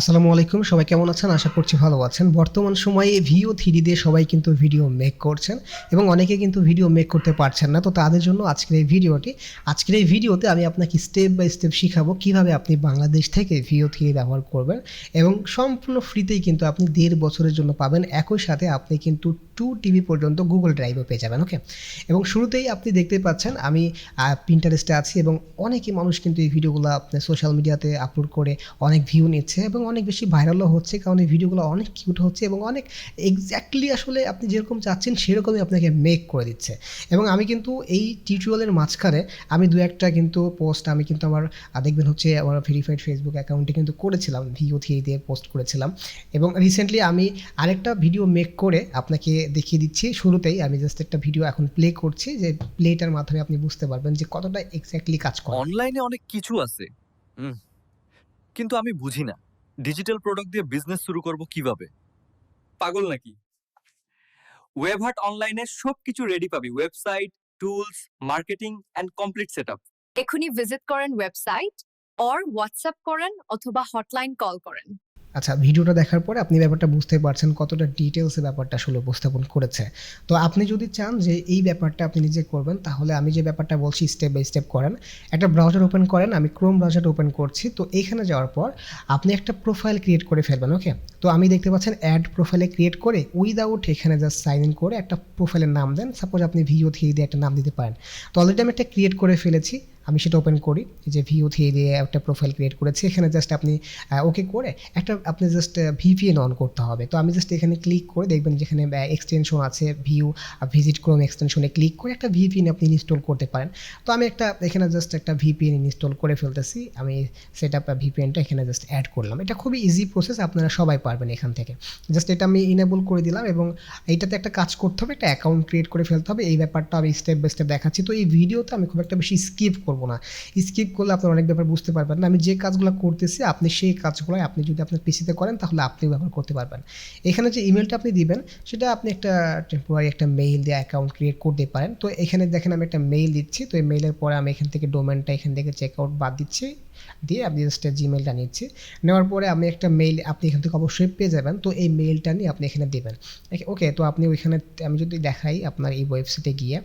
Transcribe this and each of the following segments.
আসসালামু আলাইকুম, সবাই কেমন আছেন? আশা করছি ভালো আছেন। বর্তমান সময়ে ভিও থ্রি দিয়ে সবাই কিন্তু ভিডিও মেক করছেন এবং অনেকে কিন্তু ভিডিও মেক করতে পারছেন না। তো তাদের জন্য আজকের এই ভিডিওটি আজকের এই ভিডিওতে আমি আপনাকে স্টেপ বাই স্টেপ শিখাবো কীভাবে আপনি বাংলাদেশ থেকে ভিও থ্রি ব্যবহার করবেন এবং সম্পূর্ণ ফ্রিতেই কিন্তু আপনি দেড় বছরের জন্য পাবেন। একই সাথে আপনি কিন্তু টু টিভি পর্যন্ত গুগল ড্রাইভও পেয়ে যাবেন ওকে এবং শুরুতেই আপনি দেখতে পাচ্ছেন, আমি প্রিন্টারেস্টে আছি এবং অনেকে মানুষ কিন্তু এই ভিডিওগুলো আপনার সোশ্যাল মিডিয়াতে আপলোড করে অনেক ভিউ নিচ্ছে এবং অনেক বেশি ভাইরালও হচ্ছে, কারণ এই ভিডিওগুলো অনেক কিউট হচ্ছে এবং অনেক এক্স্যাক্টলি আসলে আপনি যেরকম চাচ্ছেন সেরকমই আপনাকে মেক করে দিচ্ছে। এবং আমি কিন্তু এই টিউটোরিয়ালের মাঝখানে আমি দু একটা কিন্তু পোস্ট আমি কিন্তু আমার দেখবেন হচ্ছে আমার ভেরিফাইড ফেসবুক অ্যাকাউন্টে কিন্তু করেছিলাম ভিও থ্রি দিয়ে পোস্ট করেছিলাম। এবং রিসেন্টলি আমি আরেকটা ভিডিও মেক করে আপনাকে দেখিয়ে দিচ্ছি, শুরুতেই আমি জাস্ট একটা ভিডিও এখন প্লে করছি, যে প্লেটার মাধ্যমে আপনি বুঝতে পারবেন যে কতটা এক্স্যাক্টলি কাজ করে। অনলাইনে অনেক কিছু আছে। কিন্তু আমি বুঝি না। ডিজিটাল প্রোডাক্ট দিয়ে বিজনেস শুরু করব কীভাবে? পাগল নাকি? ওয়েবহাট অনলাইনে সবকিছু রেডি পাবি। Website tools marketing and complete setup এখনই ভিজিট করেন ওয়েবসাইট অর হোয়াটসঅ্যাপ করেন অথবা হটলাইন কল করেন। আচ্ছা ভিডিওটা দেখার পরে আপনি ব্যাপারটা বুঝতে পারছেন কতটা ডিটেলসে ব্যাপারটা আসলে উপস্থাপন করেছে। তো আপনি যদি চান যে এই ব্যাপারটা আপনি নিজে করবেন, তাহলে আমি যে ব্যাপারটা বলছি স্টেপ বাই স্টেপ করেন। একটা ব্রাউজার ওপেন করেন, আমি ক্রোম ব্রাউজার ওপেন করছি। তো এইখানে যাওয়ার পর আপনি একটা প্রোফাইল ক্রিয়েট করে ফেলবেন ওকে তো আমি দেখতে পাচ্ছেন অ্যাড প্রোফাইলে ক্রিয়েট করে উইদাউট এখানে জাস্ট সাইন ইন করে একটা প্রোফাইলের নাম দেন। সাপোজ আপনি ভিও থ্রি দিয়ে একটা নাম দিতে পারেন। তো অলরেডি আমি একটা ক্রিয়েট করে ফেলেছি। আমি সেটা ওপেন করি যে ভিউ থ্রি দিয়ে একটা প্রোফাইল ক্রিয়েট করেছি, এখানে জাস্ট আপনি ওকে করে একটা আপনি জাস্ট ভিপিএন অন করতে হবে। তো আমি জাস্ট এখানে ক্লিক করে দেখবেন যেখানে এক্সটেনশন আছে ভিউ ভিজিট ক্রোম এক্সটেনশনে ক্লিক করে একটা ভিপিএন আপনি ইনস্টল করতে পারেন। তো আমি একটা, এখানে জাস্ট একটা ভিপিএন ইনস্টল করে ফেলতেছি, আমি সেট আপ ভিপিএনটা এখানে জাস্ট অ্যাড করলাম। এটা খুবই ইজি প্রসেস আপনারা সবাই পারবেন এখান থেকে। জাস্ট এটা আমি ইনেবল করে দিলাম এবং এইটাতে একটা কাজ করতে হবে, একটা অ্যাকাউন্ট ক্রিয়েট করে ফেলতে হবে। এই ব্যাপারটা আমি স্টেপ বাই স্টেপ দেখাচ্ছি। তো এই ভিডিওতে আমি খুব একটা বেশি স্কিপ করব না। স্কিপ করলে আপনার অনেক ব্যাপার বুঝতে পারবেন না। আমি যে কাজগুলো করতেছি, আপনি সেই কাজগুলো আপনি যদি আপনার পিসিতে করেন, তাহলে আপনি ব্যবহার করতে পারবেন। এখানে যে ইমেলটা আপনি দিবেন, সেটা আপনি একটা টেম্পোরারি একটা মেইল দিয়ে অ্যাকাউন্ট ক্রিয়েট করতে পারেন। তো এখানে দেখেন আমি একটা মেইল দিচ্ছি। তো এই মেইলের পরে আমি এখান থেকে ডোমেনটা এখান থেকে চেক আউট বাদ দিচ্ছি। দিয়ে আপনি জাস্ট জিমেলটা নিচ্ছি। নেওয়ার পরে আমি একটা মেইল আপনি এখান থেকে অবশ্যই পেয়ে যাবেন। তো এই মেইলটা নিয়ে আপনি এখানে দেবেন। ওকে তো আপনি ওইখানে আমি যদি দেখাই আপনার এই ওয়েবসাইটে গিয়ে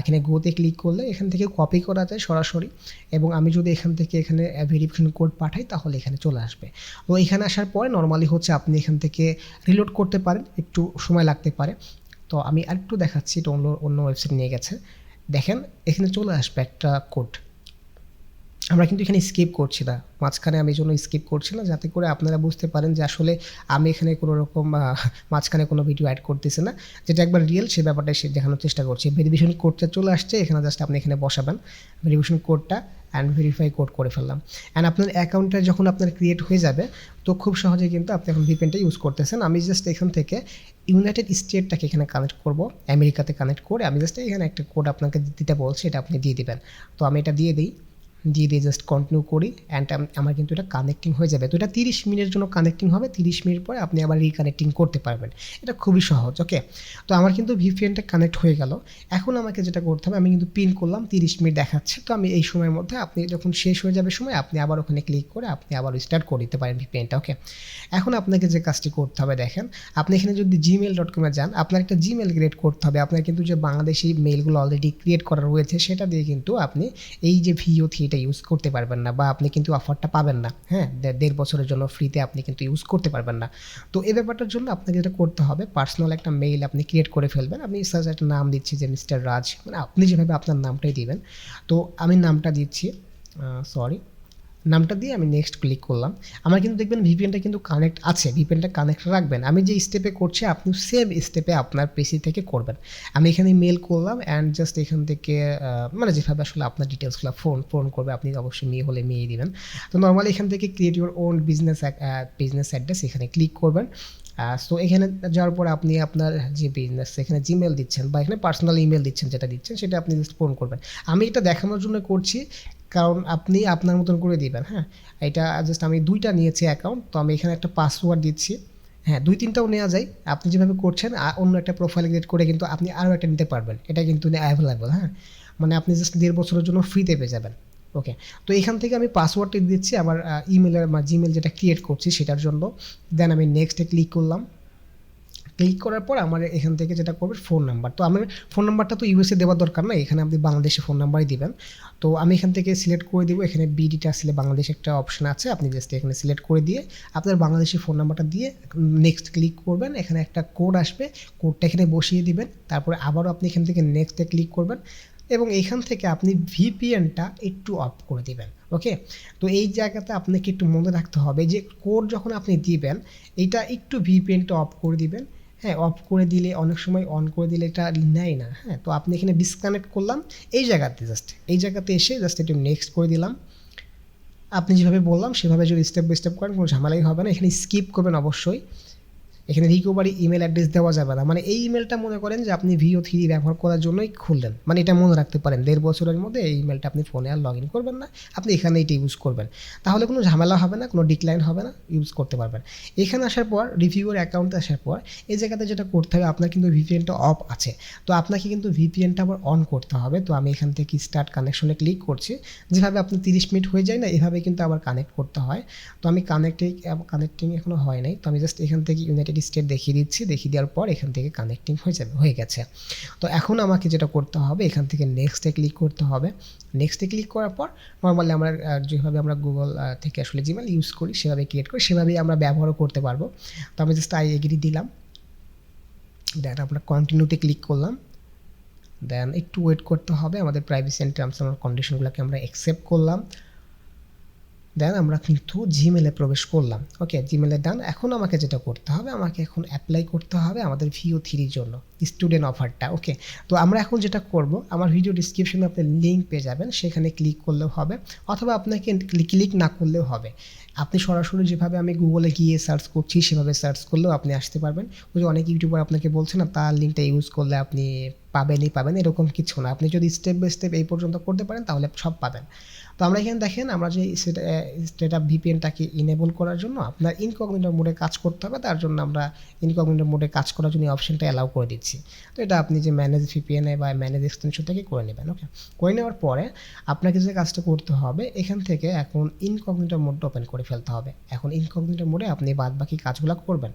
এখানে গোতে ক্লিক করলে এখান থেকে কপি করা যায় সরাসরি এবং আমি যদি এখান থেকে এখানে ভেরিফিকেশন কোড পাঠাই তাহলে এখানে চলে আসবে। তো এখানে আসার পরে নর্মালি হচ্ছে আপনি এখান থেকে রিলোড করতে পারেন। একটু সময় লাগতে পারে। তো আমি আরেকটু দেখাচ্ছি, এটা অন্য অন্য ওয়েবসাইট নিয়ে গেছে। দেখেন, এখানে চলে আসবে একটা কোড আমরা কিন্তু এখানে স্কিপ করছি না। মাঝখানে আমি জন্য স্কিপ করছি না, যাতে করে আপনারা বুঝতে পারেন যে আসলে আমি এখানে কোনো রকম মাঝখানে কোনো ভিডিও অ্যাড করতেছি না। যেটা একবার রিয়েল সেই ব্যাপারটা সে দেখানোর চেষ্টা করছি। ভেরিফিকেশন কোডটা চলে আসছে, এখানে জাস্ট আপনি এখানে বসাবেন। ভেরিফিকেশন কোডটা অ্যান্ড ভেরিফাই কোড করে ফেললাম। অ্যান্ড আপনার অ্যাকাউন্টটা যখন আপনার ক্রিয়েট হয়ে যাবে, তো খুব সহজে কিন্তু আপনি এখন ভিপেনটা ইউজ করতেছেন। আমি জাস্ট এখান থেকে ইউনাইটেড স্টেটটাকে এখানে কানেক্ট করব আমেরিকাতে কানেক্ট করে আমি জাস্ট এখানে একটা কোড আপনাকে দিতে বলছি, এটা আপনি দিয়ে দিবেন। তো আমি এটা দিয়ে দিই। দিয়ে দিয়ে জাস্ট কন্টিনিউ করি অ্যান্ড আমার কিন্তু এটা কানেক্টিং হয়ে যাবে। তো এটা তিরিশ মিনিটের জন্য কানেক্টিং হবে, তিরিশ মিনিট পরে আপনি আবার রিকানেক্টিং করতে পারবেন। এটা খুবই সহজ ওকে তো আমার কিন্তু ভিপিএনটা কানেক্ট হয়ে গেল। এখন আমাকে যেটা করতে হবে, আমি কিন্তু পিন করলাম, তিরিশ মিনিট দেখাচ্ছে। তো আমি এই সময়ের মধ্যে আপনি যখন শেষ হয়ে যাবে সময়, আপনি আবার ওখানে ক্লিক করে আপনি আবার স্টার্ট করে দিতে পারেন ভিপিএনটা ওকে এখন আপনাকে যে কাজটি করতে হবে, দেখেন, আপনি এখানে যদি জিমেল ডট কমে যান, আপনার একটা জিমেল ক্রিয়েট করতে হবে। আপনার কিন্তু যে বাংলাদেশি মেলগুলো অলরেডি ক্রিয়েট করা রয়েছে, সেটা দিয়ে কিন্তু আপনি এই যে ভিও থ্রিটা ইউজ করতে পারবেন না বা আপনি কিন্তু অফারটা পাবেন না হ্যাঁ? দেড় বছরের জন্য ফ্রিতে আপনি কিন্তু ইউজ করতে পারবেন না। তো এ ব্যাপারটার জন্য আপনাকে যেটা করতে হবে পার্সোনাল একটা মেইল আপনি ক্রিয়েট করে ফেলবেন। আমি সার্চ একটা নাম দিচ্ছি যে মিস্টার রাজ মানে আপনি যেভাবে আপনার নামটাই দিবেন। তো আমি নামটা দিচ্ছি সরি নামটা দিয়ে আমি নেক্সট ক্লিক করলাম। আমার কিন্তু দেখবেন ভিপিএনটা কিন্তু কানেক্ট আছে ভিপিএনটা কানেক্ট রাখবেন। আমি যে স্টেপে করছি আপনি সেম স্টেপে আপনার পিসি থেকে করবেন। আমি এখানে মেল করলাম অ্যান্ড জাস্ট এখান থেকে মানে যেভাবে আসলে আপনার ডিটেলসগুলো ফোন ফোন করবে, আপনি অবশ্যই মেয়ে হলে মেয়ে দিবেন। তো নর্মালি এখান থেকে create your own business business address এখানে ক্লিক করবেন। সো এখানে যাওয়ার পর আপনি আপনার যে বিজনেস এখানে জিমেল দিচ্ছেন বা এখানে পার্সোনাল ইমেল দিচ্ছেন, যেটা দিচ্ছেন, সেটা আপনি জাস্ট ফোন করবেন। আমি এটা দেখানোর জন্য করছি কারণ আপনি আপনার মতন করে দিবেন হ্যাঁ? এটা জাস্ট আমি দুইটা নিয়েছি অ্যাকাউন্ট তো আমি এখানে একটা পাসওয়ার্ড দিচ্ছি। হ্যাঁ দুই তিনটাও নেওয়া যায়। আপনি যেভাবে করছেন অন্য একটা প্রোফাইল ক্রিয়েট করে কিন্তু আপনি আরও একটা নিতে পারবেন। এটা কিন্তু অ্যাভেলেবল হ্যাঁ? মানে আপনি জাস্ট দেড় বছরের জন্য ফ্রিতে পেয়ে যাবেন। ওকে তো এখান থেকে আমি পাসওয়ার্ডটি দিচ্ছি, আমার ইমেলের বা জিমেল যেটা ক্রিয়েট করছি সেটার জন্য। দেন আমি নেক্সটে ক্লিক করলাম। ক্লিক করার পর আমার এখান থেকে যেটা করবে ফোন নাম্বার তো আমার ফোন নাম্বারটা তো ইউএসএ দেওয়ার দরকার না, এখানে আপনি বাংলাদেশে ফোন নাম্বারই দিবেন। তো আমি এখান থেকে সিলেক্ট করে দিব, এখানে বিডিটা আসলে বাংলাদেশ একটা অপশন আছে, আপনি জাস্ট এখানে সিলেক্ট করে দিয়ে আপনার বাংলাদেশি ফোন নাম্বারটা দিয়ে নেক্সট ক্লিক করবেন, এখানে একটা কোড আসবে কোডটা এখানে বসিয়ে দিবেন, তারপরে আবারও আপনি এখান থেকে নেক্সটে ক্লিক করবেন এবং এখান থেকে আপনি ভিপিএনটা একটু অফ করে দিবেন ওকে তো এই জায়গাতে আপনাকে একটু মনে রাখতে হবে যে কোড যখন আপনি দিবেন, এটা একটু ভিপিএনটা অফ করে দিবেন হ্যাঁ অফ করে দিলে, অনেক সময় অন করে দিলে এটা নেয় না হ্যাঁ তো আপনি এখানে ডিসকানেক্ট করলাম, এই জায়গাতে জাস্ট এই জায়গাতে এসে জাস্ট একটু নেক্সট করে দিলাম। আপনি যেভাবে বললাম, সেভাবে যদি স্টেপ বাই স্টেপ করেন, কোনো ঝামেলাই হবে না, এখানে স্কিপ করবেন অবশ্যই। এখানে রিকভারি ইমেল অ্যাড্রেস দেওয়া যাবে না। মানে এই ইমেলটা মনে করেন যে আপনি ভিও থ্রি ব্যবহার করার জন্যই খুললেন। মানে এটা মনে রাখতে পারেন, দেড় বছরের মধ্যে এই ইমেলটা আপনি ফোনে আর লগ ইন করবেন না। আপনি এখানে এটা ইউজ করবেন। তাহলে কোনো ঝামেলা হবে না, কোনো ডিক্লাইন হবে না ইউজ করতে পারবেন। এখানে আসার পর রিভিউয়ের অ্যাকাউন্টে আসার পর, এই জায়গাতে যেটা করতে হবে, আপনার কিন্তু ভিপিএনটা অফ আছে। তো আপনাকে কিন্তু ভিপিএনটা আবার অন করতে হবে। তো আমি এখান থেকে স্টার্ট কানেকশনে ক্লিক করছি। যেভাবে আপনি তিরিশ মিনিট হয়ে যায় না, এভাবে কিন্তু আবার কানেক্ট করতে হয়। তো আমি কানেক্টিং কানেক্টিং এখনও হয় নাই। তো আমি জাস্ট এখান থেকে ইউনাইটেড স্টেট দেখিয়ে দিচ্ছি, দেখিয়ে দেওয়ার পর এখান থেকে কানেক্টিং হয়ে যাবে, হয়ে গেছে। তো এখন আমাকে যেটা করতে হবে, এখান থেকে নেক্সটে ক্লিক করতে হবে। নেক্সটে ক্লিক করার পর নর্মালি আমরা যেভাবে আমরা গুগল থেকে আসলে জিমেল ইউজ করি, সেভাবে ক্রিয়েট করি, সেভাবেই আমরা ব্যবহারও করতে পারব। তো আমি জাস্ট আই এগ্রি দিলাম। দেন আমরা কন্টিনিউতে ক্লিক করলাম। দেন একটু ওয়েট করতে হবে, আমাদের প্রাইভেসি অ্যান্ড টার্মস অ্যান্ড কন্ডিশনগুলোকে আমরা অ্যাকসেপ্ট করলাম। দেন আমরা কিন্তু জিমেলে প্রবেশ করলাম। ওকে জিমেলে ডান এখন আমাকে যেটা করতে হবে, আমাকে এখন অ্যাপ্লাই করতে হবে আমাদের ভিও থ্রির জন্য স্টুডেন্ট অফারটা ওকে তো আমরা এখন যেটা করব, আমার ভিডিও ডিসক্রিপশনে আপনি লিঙ্ক পেয়ে যাবেন, সেখানে ক্লিক করলেও হবে, অথবা আপনাকে ক্লিক না করলেও হবে। আপনি সরাসরি যেভাবে আমি গুগলে গিয়ে সার্চ করছি, সেভাবে সার্চ করলেও আপনি আসতে পারবেন। ওই যে অনেক ইউটিউবার আপনাকে বলছে না, তার লিঙ্কটা ইউজ করলে আপনি পাবেনই পাবেন, এরকম কিছু না। আপনি যদি স্টেপ বাই স্টেপ এই পর্যন্ত করতে পারেন, তাহলে সব পাবেন। তো আমরা এখানে দেখেন, আমরা যে স্টেট ভিপিএনটাকে ইনেবল করার জন্য আপনার ইনকগনিটো মোডে কাজ করতে হবে। তার জন্য আমরা ইনকগনিটো মোডে কাজ করার জন্য অপশনটা অ্যালাউ করে দিচ্ছি। তো এটা আপনি যে ম্যানেজ ভিপিএনএ বা ম্যানেজ এক্সটেনশন থেকে করে নেবেন ওকে করে নেওয়ার পরে আপনাকে যে কাজটা করতে হবে, এখান থেকে এখন ইনকগনিটো মোডটা ওপেন করে ফেলতে হবে। এখন ইনকগনিটো মোডে আপনি বাদ বাকি কাজগুলো করবেন।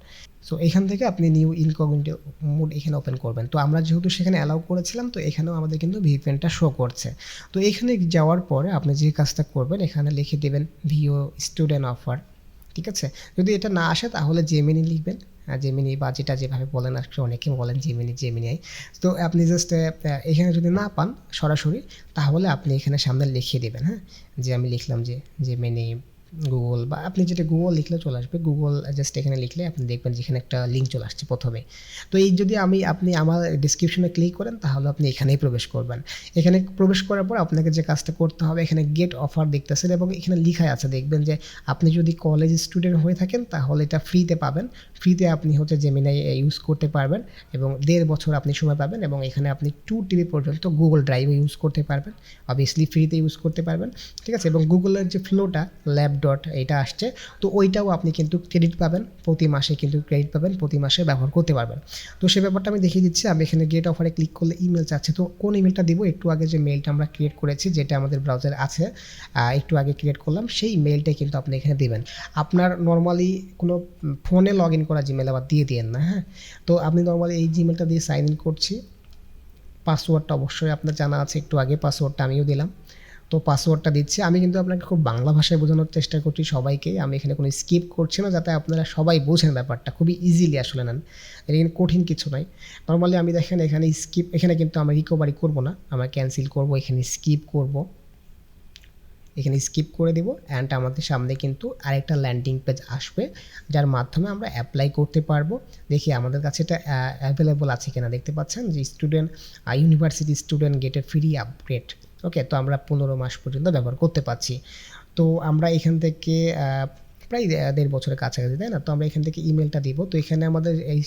সো এখান থেকে আপনি নিউ ইনকগনিটো মোড এখানে ওপেন করবেন। তো আমরা যেহেতু সেখানে অ্যালাউ করেছিলাম, তো এখানেও আমাদের কিন্তু ভিপিএনটা শো করছে। তো এখানে যাওয়ার পরে আপনি যে কাজটা করবেন, এখানে লিখে দেবেন ভিও স্টুডেন্ট অফার ঠিক আছে? যদি এটা না আসে, তাহলে জেমিনি লিখবেন। জেমিনি বা যেটা যেভাবে বলেন, আর অনেকে বলেন জেমিনি জেমিনি তো আপনি জাস্ট এখানে যদি না পান সরাসরি, তাহলে আপনি এখানে সামনে লিখিয়ে দেবেন হ্যাঁ? যে আমি লিখলাম যে জেমিনি গুগল বা আপনি যেটা গুগল লিখলে চলে আসবে গুগল জাস্ট এখানে লিখলে আপনি দেখবেন যেখানে একটা লিঙ্ক চলে আসছে প্রথমে। তো এই যদি আমি, আপনি আমার ডিসক্রিপশনে ক্লিক করেন, তাহলে আপনি এখানেই প্রবেশ করবেন। এখানে প্রবেশ করার পর আপনাকে যে কাজটা করতে হবে, এখানে গেট অফার দেখতেছেন এবং এখানে লিখাই আছে। দেখবেন যে আপনি যদি কলেজ স্টুডেন্ট হয়ে থাকেন, তাহলে এটা ফ্রিতে পাবেন। ফ্রিতে আপনি হচ্ছে জেমিনাই ইউজ করতে পারবেন এবং দেড় বছর আপনি সময় পাবেন এবং এখানে আপনি টু টিবি পর্যন্ত গুগল ড্রাইভে ইউজ করতে পারবেন। অবভিয়াসলি ফ্রিতে ইউজ করতে পারবেন। ঠিক আছে? এবং গুগলের যে ফ্লোটা ল্যাব ডট এটা আসছে। তো ওইটাও আপনি কিন্তু ক্রেডিট পাবেন, প্রতি মাসে কিন্তু ক্রেডিট পাবেন, প্রতি মাসে ব্যবহার করতে পারবেন। তো সে ব্যাপারটা আমি দেখিয়ে দিচ্ছি, আমি এখানে গেট অফারে ক্লিক করলে ইমেল চাচ্ছে। তো কোন ইমেলটা দিব? একটু আগে যে মেলটা আমরা ক্রিয়েট করেছি, যেটা আমাদের ব্রাউজার আছে একটু আগে ক্রিয়েট করলাম, সেই মেলটাই কিন্তু আপনি এখানে দেবেন। আপনার নর্মালি কোনো ফোনে লগ ইন করা জিমেল আবার দিয়ে দিয়েন না হ্যাঁ? তো আপনি নর্মালি এই জিমেলটা দিয়ে সাইন ইন করছি। পাসওয়ার্ডটা অবশ্যই আপনার জানা আছে, একটু আগে পাসওয়ার্ডটা আমিও দিলাম। তো পাসওয়ার্ডটা দিচ্ছি। আমি কিন্তু আপনাকে খুব বাংলা ভাষায় বোঝানোর চেষ্টা করছি সবাইকেই আমি এখানে কোনো স্কিপ করছি না যাতে আপনারা সবাই বোঝেন ব্যাপারটা। খুবই ইজিলি আসলে নেন। এটা কিন্তু কঠিন কিছু নয়। নর্মালি আমি দেখেন এখানে স্কিপ এখানে কিন্তু আমি রিকভারি করব না। আমরা ক্যান্সেল করব, এখানে স্কিপ করব। এখানে স্কিপ করে দেব অ্যান্ড আমাদের সামনে কিন্তু আরেকটা ল্যান্ডিং পেজ আসবে, যার মাধ্যমে আমরা অ্যাপ্লাই করতে পারব। দেখি আমাদের কাছে এটা অ্যাভেলেবল আছে কিনা। দেখতে পাচ্ছেন যে স্টুডেন্ট ইউনিভার্সিটি স্টুডেন্ট গেটের ফ্রি আপগ্রেড ওকে তো আমরা পনেরো মাস পর্যন্ত ব্যবহার করতে পারছি। তো আমরা এখান থেকে প্রায় দেড় বছরের কাছাকাছি, তাই না? তো আমরা এখান থেকে ইমেলটা দিব। তো এখানে আমাদের এই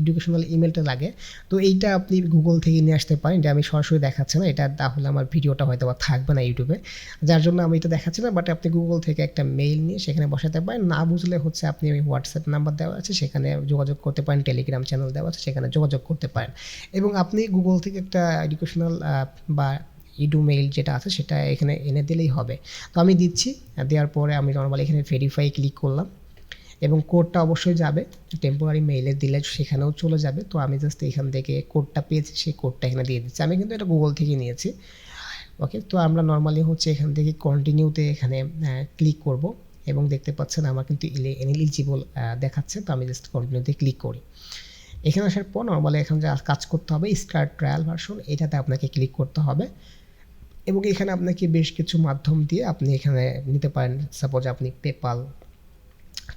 এডুকেশনাল ইমেলটা লাগে। তো এইটা আপনি গুগল থেকে নিয়ে আসতে পারেন। এটা আমি সরাসরি দেখাচ্ছি না। এটা তাহলে আমার ভিডিওটা হয়তো বা থাকবে না ইউটিউবে যার জন্য আমি এটা দেখাচ্ছি না বাট আপনি গুগল থেকে একটা মেইল নিয়ে সেখানে বসাতে পারেন। না বুঝলে হচ্ছে আপনি ওই হোয়াটসঅ্যাপ নাম্বার দেওয়া আছে, সেখানে যোগাযোগ করতে পারেন। টেলিগ্রাম চ্যানেল দেওয়া আছে, সেখানে যোগাযোগ করতে পারেন। এবং আপনি গুগল থেকে একটা এডুকেশনাল বা ইডু মেইল যেটা আছে সেটা এখানে এনে দিলেই হবে। তো আমি দিচ্ছি, দেওয়ার পরে আমি নর্মালি এখানে ভেরিফাই ক্লিক করলাম এবং কোডটা অবশ্যই যাবে টেম্পোরারি মেইলে দিলে সেখানেও চলে যাবে। তো আমি জাস্ট এখান থেকে কোডটা পেয়েছি, সেই কোডটা এখানে দিয়ে দিচ্ছি। আমি কিন্তু এটা গুগল থেকে নিয়েছি। ওকে তো আমরা নর্মালি হচ্ছে এখান থেকে কন্টিনিউতে এখানে ক্লিক করব এবং দেখতে পাচ্ছেন আমার কিন্তু ইলে এলিজিবল দেখাচ্ছে। তো আমি জাস্ট কন্টিনিউতে ক্লিক করি। এখানে আসার পর নর্মালি এখানে যা কাজ করতে হবে স্টার্ট ট্রায়াল ভার্সন এটাতে আপনাকে ক্লিক করতে হবে। এবং এখানে আপনাকে বেশ কিছু মাধ্যম দিয়ে আপনি এখানে নিতে পারেন। সাপোজ আপনি পেপাল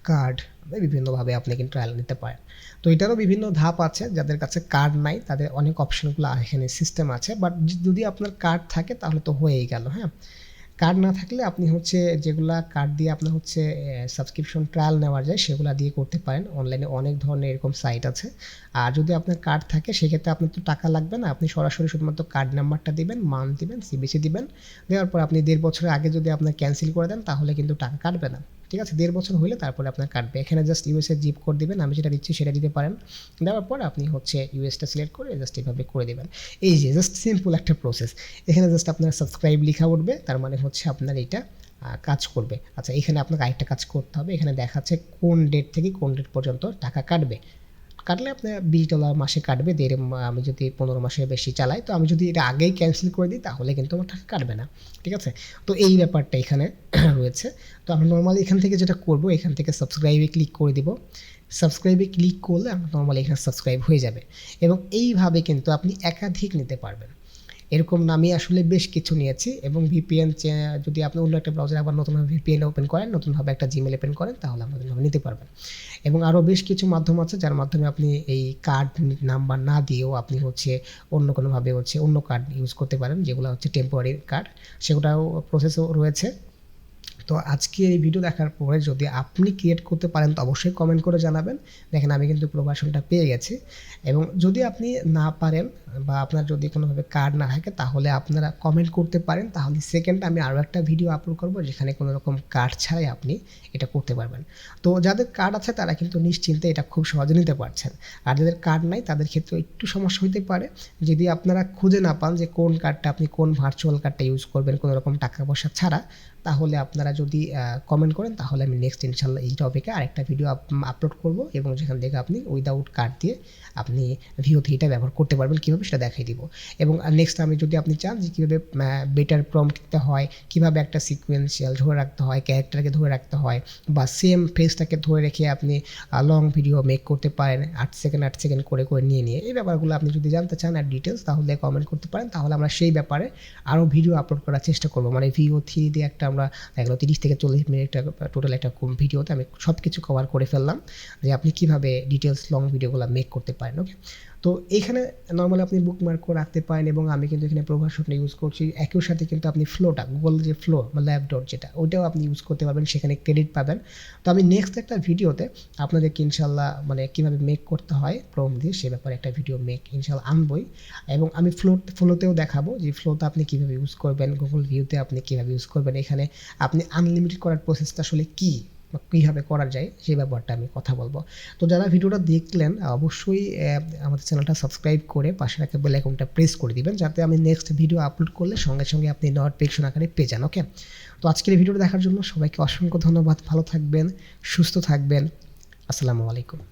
কার্ড বিভিন্নভাবে আপনি কিন্তু ট্রায়াল নিতে পারেন। তো এটারও বিভিন্ন ধাপ আছে, যাদের কাছে কার্ড নাই, তাদের অনেক অপশনগুলো এখানে সিস্টেম আছে। বাট যদি আপনার কার্ড থাকে, তাহলে তো হয়েই গেল হ্যাঁ? কার্ড না থাকলে আপনি হচ্ছে যেগুলা কার্ড দিয়ে আপনার হচ্ছে সাবস্ক্রিপশন ট্রায়াল নেওয়া যায়, সেগুলা দিয়ে করতে পারেন। অনলাইনে অনেক ধরনের এরকম সাইট আছে। আর যদি আপনার কার্ড থাকে, সেক্ষেত্রে আপনার তো টাকা লাগবে না। আপনি সরাসরি শুধুমাত্র কার্ড নাম্বারটা দিবেন মান দিবেন সিবিসি দিবেন। দেওয়ার পর আপনি দেড় বছরের আগে যদি আপনার ক্যান্সেল করে দেন, তাহলে কিন্তু টাকা কাটবে না। ঠিক আছে, দেড় বছর হলে তারপরে আপনার কাটবে। এখানে জাস্ট ইউএসএ জিপ কোড দেবেন, আমি যেটা দিচ্ছি সেটা দিতে পারেন। দেওয়ার পর আপনি হচ্ছে ইউএসটা সিলেক্ট করে জাস্ট এইভাবে করে দেবেন। এই যে জাস্ট সিম্পল একটা প্রসেস এখানে জাস্ট আপনার সাবস্ক্রাইব লেখা উঠবে, তার মানে হচ্ছে আপনার এটা কাজ করবে। আচ্ছা এখানে আপনাকে আরেকটা কাজ করতে হবে। এখানে দেখাচ্ছে কোন ডেট থেকে কোন ডেট পর্যন্ত টাকা কাটবে। কাটলে আপনার বিশ ডলার মাসে কাটবে, দেড় আমি যদি পনেরো মাসের বেশি চালাই, তো আমি যদি এটা আগেই ক্যান্সেল করে দিই, তাহলে কিন্তু আমার টাকা কাটবে না, ঠিক আছে? তো এই ব্যাপারটা এখানে রয়েছে। তো আমি নর্মালি এখান থেকে যেটা করব, এখান থেকে সাবস্ক্রাইবে ক্লিক করে দিব। সাবস্ক্রাইবে ক্লিক করলে আমার নর্মালি এখানে সাবস্ক্রাইব হয়ে যাবে। এবং এইভাবে কিন্তু আপনি একাধিক নিতে পারবেন। এরকম নামে আসলে বেশ কিছু নিয়েছি এবং ভিপিএন যদি আপনি অন্য একটা ব্রাউজার আবার নতুনভাবে ভিপিএন ওপেন করেন নতুনভাবে একটা জিমেল ওপেন করেন, তাহলে আপনাদের নামে নিতে পারবেন। এবং আরও বেশ কিছু মাধ্যম আছে, যার মাধ্যমে আপনি এই কার্ড নাম্বার না দিয়েও আপনি হচ্ছে অন্য কোনোভাবে হচ্ছে অন্য কার্ড ইউজ করতে পারেন, যেগুলো হচ্ছে টেম্পোরারি কার্ড সেগুলোও প্রসেসও রয়েছে। তো আজকে এই ভিডিও দেখার পরে যদি আপনি ক্রিয়েট করতে পারেন, তো অবশ্যই কমেন্ট করে জানাবেন। দেখেন, আমি কিন্তু প্রোভার্সনটা পেয়ে গেছি। এবং যদি আপনি না পারেন বা আপনার যদি কোনোভাবে কার্ড না থাকে, তাহলে আপনারা কমেন্ট করতে পারেন। তাহলে সেকেন্ড আমি আরও একটা ভিডিও আপলোড করব, যেখানে কোনো রকম কার্ড ছাড়াই আপনি এটা করতে পারবেন। তো যাদের কার্ড আছে, তারা কিন্তু নিশ্চিন্তে এটা খুব সহজে নিতে পারছেন। আর যাদের কার্ড নাই, তাদের ক্ষেত্রে একটু সমস্যা হতে পারে। যদি আপনারা খুঁজে না পান যে কোন কার্ডটা আপনি কোন ভার্চুয়াল কার্ডটা ইউজ করবেন কোনো রকম টাকা পয়সা ছাড়া তাহলে আপনারা যদি কমেন্ট করেন, তাহলে আমি নেক্সট ইনশাল্লাহ এই টপিকে আরেকটা ভিডিও আপলোড করব এবং যেখান থেকে আপনি উইদাউট কার্ড দিয়ে আপনি ভিও থ্রিটা ব্যবহার করতে পারবেন, কীভাবে সেটা দেখাই দিব। এবং নেক্সট আমি যদি আপনি চান যে কীভাবে বেটার প্রম্পট দিতে হয়, কীভাবে একটা সিকুয়েন্সিয়াল ধরে রাখতে হয় ক্যারেক্টারকে ধরে রাখতে হয়, বা সেম ফেসটাকে ধরে রেখে আপনি লং ভিডিও মেক করতে পারেন, আট সেকেন্ড আট সেকেন্ড করে করে নিয়ে নিয়ে, এই ব্যাপারগুলো আপনি যদি জানতে চান আর ডিটেলস তাহলে কমেন্ট করতে পারেন, তাহলে আমরা সেই ব্যাপারে আরও ভিডিও আপলোড করার চেষ্টা করব। মানে ভিও থ্রি দিয়ে একটা আমরা দেখল তিরিশ থেকে চল্লিশ মিনিট টোটাল একটা ভিডিওতে আমি সব কিছু কভার করে ফেললাম যে আপনি কীভাবে ডিটেলস লং ভিডিওগুলো মেক করতে পারেন ওকে তো এখানে নর্মালি আপনি বুকমার্ক করে রাখতে পারেন এবং আমি কিন্তু এখানে প্রভাষণটা ইউজ করছি। একই সাথে কিন্তু আপনি ফ্লোটা গুগল যে ফ্লো বা ল্যাব ডট যেটা, ওইটাও আপনি ইউজ করতে পারবেন, সেখানে ক্রেডিট পাবেন। তো আমি নেক্সট একটা ভিডিওতে আপনাদেরকে ইনশাল্লাহ মানে কীভাবে মেক করতে হয় প্রম দিয়ে সে ব্যাপারে একটা ভিডিও মেক ইনশাল্লাহ আনবই। এবং আমি ফ্লো ফ্লোতেও দেখাবো যে ফ্লোতে আপনি কীভাবে ইউজ করবেন গুগল ভিউতে আপনি কীভাবে ইউজ করবেন। এখানে আপনি আনলিমিটেড করার প্রসেসটা আসলে কী? বা কীভাবে করা যায় সেই ব্যাপারটা আমি কথা বলব। তো যারা ভিডিওটা দেখলেন অবশ্যই আমাদের চ্যানেলটা সাবস্ক্রাইব করে পাশে রাখা বেল আইকনটা প্রেস করে দিবেন যাতে আমি নেক্সট ভিডিও আপলোড করলে সঙ্গে সঙ্গে আপনি নোটিফিকেশন আকারে পেয়ে যান ওকে তো আজকের ভিডিওটা দেখার জন্য সবাইকে অসংখ্য ধন্যবাদ। ভালো থাকবেন, সুস্থ থাকবেন। আসসালামু আলাইকুম।